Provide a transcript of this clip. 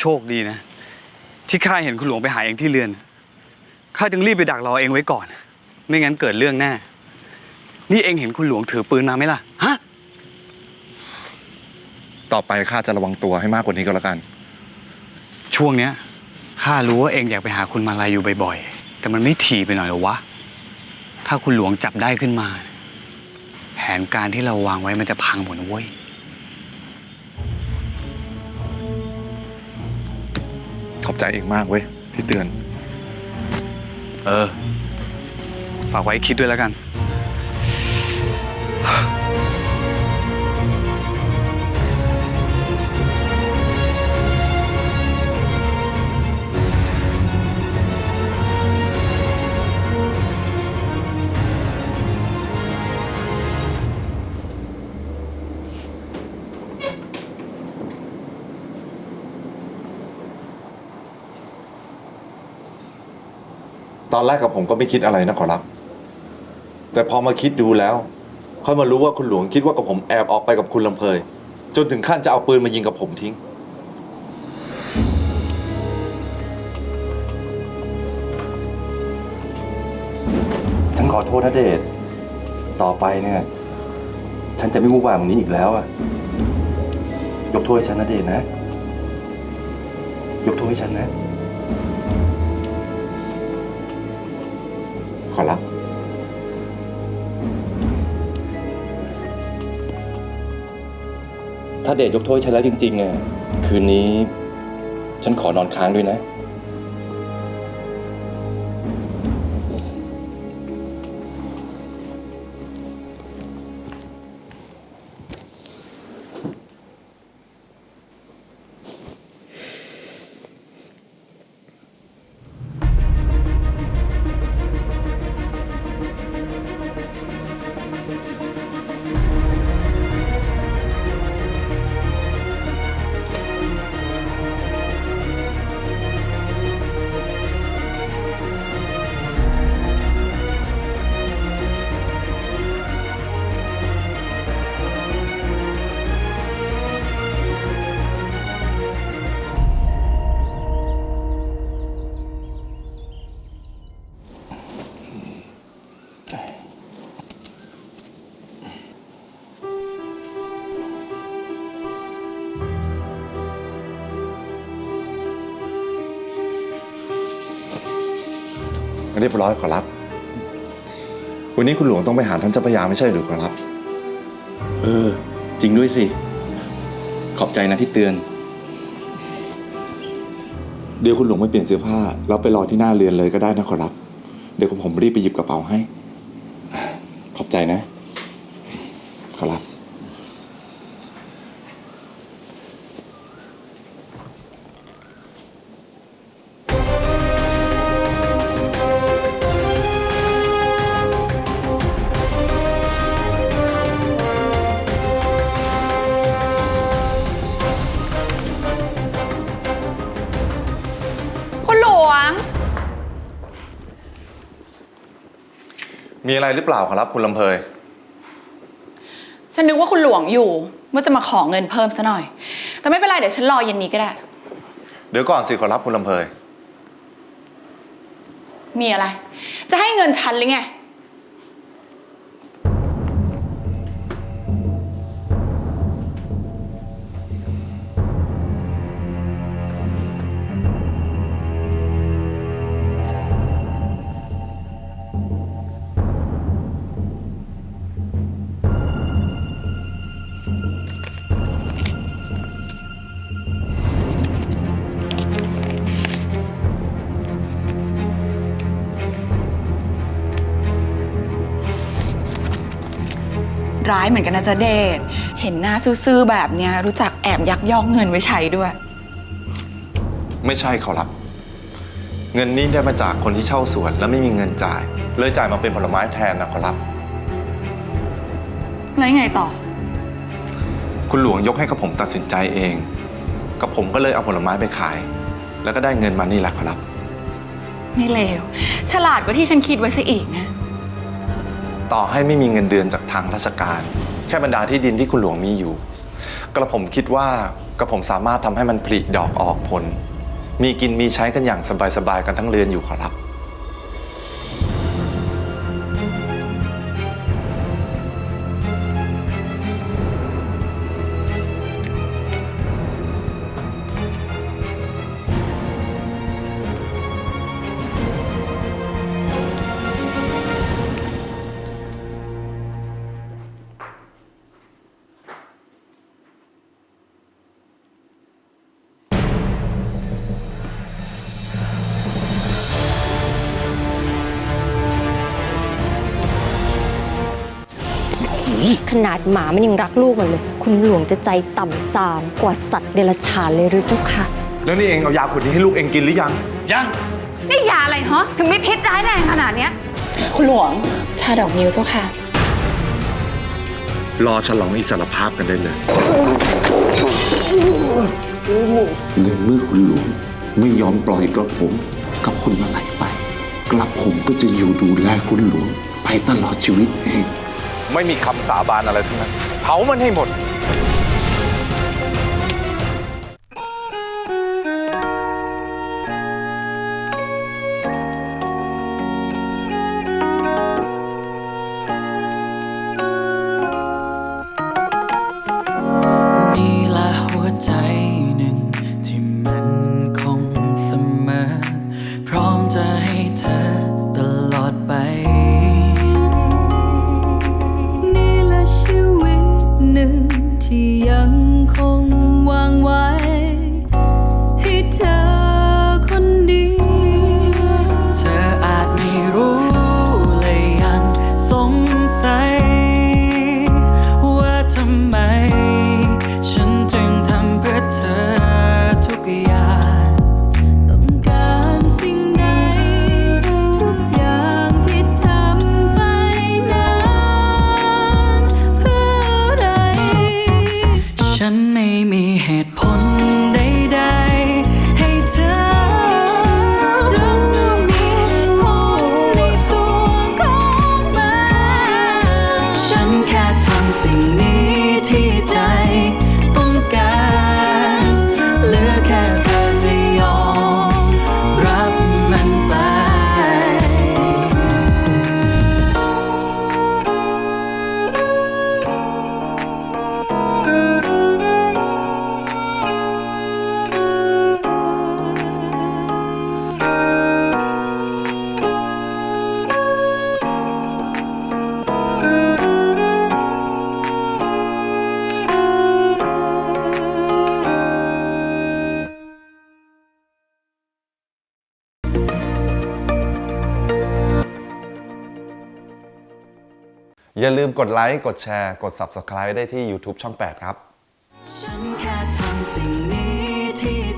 โชคดีนะ ที่ข้าเห็นคุณหลวงไปหาเองที่เรือนข้าจึงรีบไปดักรอเองไว้ก่อน ไม่งั้นเกิดเรื่องแน่นี่เองเห็นคุณหลวงถือปืนมาไหมล่ะฮะต่อไปข้าจะระวังตัวให้มากกว่านี้ก็แล้วกัน ช่วงเนี้ยข้ารู้ว่าเองอยากไปหาคุณมาลายอยู่บ่อยๆ แต่มันไม่ถี่ไปหน่อยเหรอวะ ถ้าคุณหลวงจับได้ขึ้นมาแผนการที่เราวางไว้มันจะพังหมดนะเว้ย ขอบใจเองมากเว้ยที่เตือน เออ ฝากไว้คิดด้วยแล้วกัน ตอนแรกกับผมก็ไม่คิดอะไรนะขอรับ แต่พอมาคิดดูแล้วค่อยมารู้ว่าคุณหลวงคิดว่ากับผมแอบออกไปกับคุณลำเพยจนถึงขั้นจะเอาปืนมายิงกับผมทิ้ง ฉันขอโทษนะเดชต่อไปเนี่ย ฉันจะไม่วุ่นวายแบบนี้อีกแล้วอะยกโทษให้ฉันนะเดชนะ ยกโทษให้ฉันนะ ขอรับ ถ้าเดชยกโทษให้ฉันแล้วจริงๆเนี่ยคืนนี้ ฉันขอนอนค้างด้วยนะ เรียบร้อยขอรับ วันนี้คุณหลวงต้องไปหาท่านเจ้าพระยาไม่ใช่หรือขอรับ เออ จริงด้วยสิ ขอบใจนะที่เตือน เดี๋ยวคุณหลวงไม่เปลี่ยนเสื้อผ้าแล้วไปรอที่หน้าเรือนเลยก็ได้นะขอรับ เดี๋ยวผมรีบไปหยิบกระเป๋าให้ ขอบใจนะ ขอรับ มีอะไรหรือเปล่าขอรับคุณลำเพย ฉันนึกว่าคุณหลวงอยู่ว่าจะมาขอเงินเพิ่มซะหน่อย แต่ไม่เป็นไรเดี๋ยวฉันรอเย็นนี้ก็ได้ เดี๋ยวก่อนสิขอรับคุณลำเพย มีอะไร จะให้เงินฉันหรือไง ร้ายเหมือนกันนะจ๊ะเดชเห็นหน้าซื่อๆแบบเนี้ยรู้จักแอบยักยอกเงินไว้ใช้ด้วย ไม่ใช่ขอรับ เงินนี้ได้มาจากคนที่เช่าสวน แล้วไม่มีเงินจ่าย เลยจ่ายมาเป็นผลไม้แทนนะขอรับ แล้วยังไงต่อ คุณหลวงยกให้กับผมตัดสินใจเอง กับผมก็เลยเอาผลไม้ไปขาย แล้วก็ได้เงินมานี่แหละขอรับ ไม่เลว ฉลาดกว่าที่ฉันคิดไว้ซะอีกนะ ต่อให้ไม่มีเงินเดือนจากทางราชการ แค่บรรดาที่ดินที่คุณหลวงมีอยู่ กระผมคิดว่ากระผมสามารถทำให้มันผลิดอกออกผล มีกินมีใช้กันอย่างสบายๆกันทั้งเรือนอยู่ขอรับ ขนาดหมามันยังรักลูกมันเลย คุณหลวงจะใจต่ำซามกว่าสัตว์เดรัจฉานเลยหรือเจ้าค่ะ แล้วนี่เองเอายาขวดนี้ให้ลูกเองกินหรือยัง ยังนี่ยาอะไรฮะถึงไม่พิษร้ายแรงขนาดเนี้ย คุณหลวงชาดอกนิ้วเจ้าค่ะ รอฉลองอิสรภาพกันได้เลยในเมื่อคุณหลวงไม่ยอมปล่อยกระผมกับคุณมาไหลไปกระผมก็จะอยู่ดูแลคุณหลวงไปตลอดชีวิตเอง ไม่มีคำสาบานอะไรทั้งนั้นเผามันให้หมด ท อย่าลืมกดไลค์ กดแชร์ กด Subscribe ได้ที่ YouTube ช่อง 8 ครับ ฉันแค่ทำสิ่งนี้ที่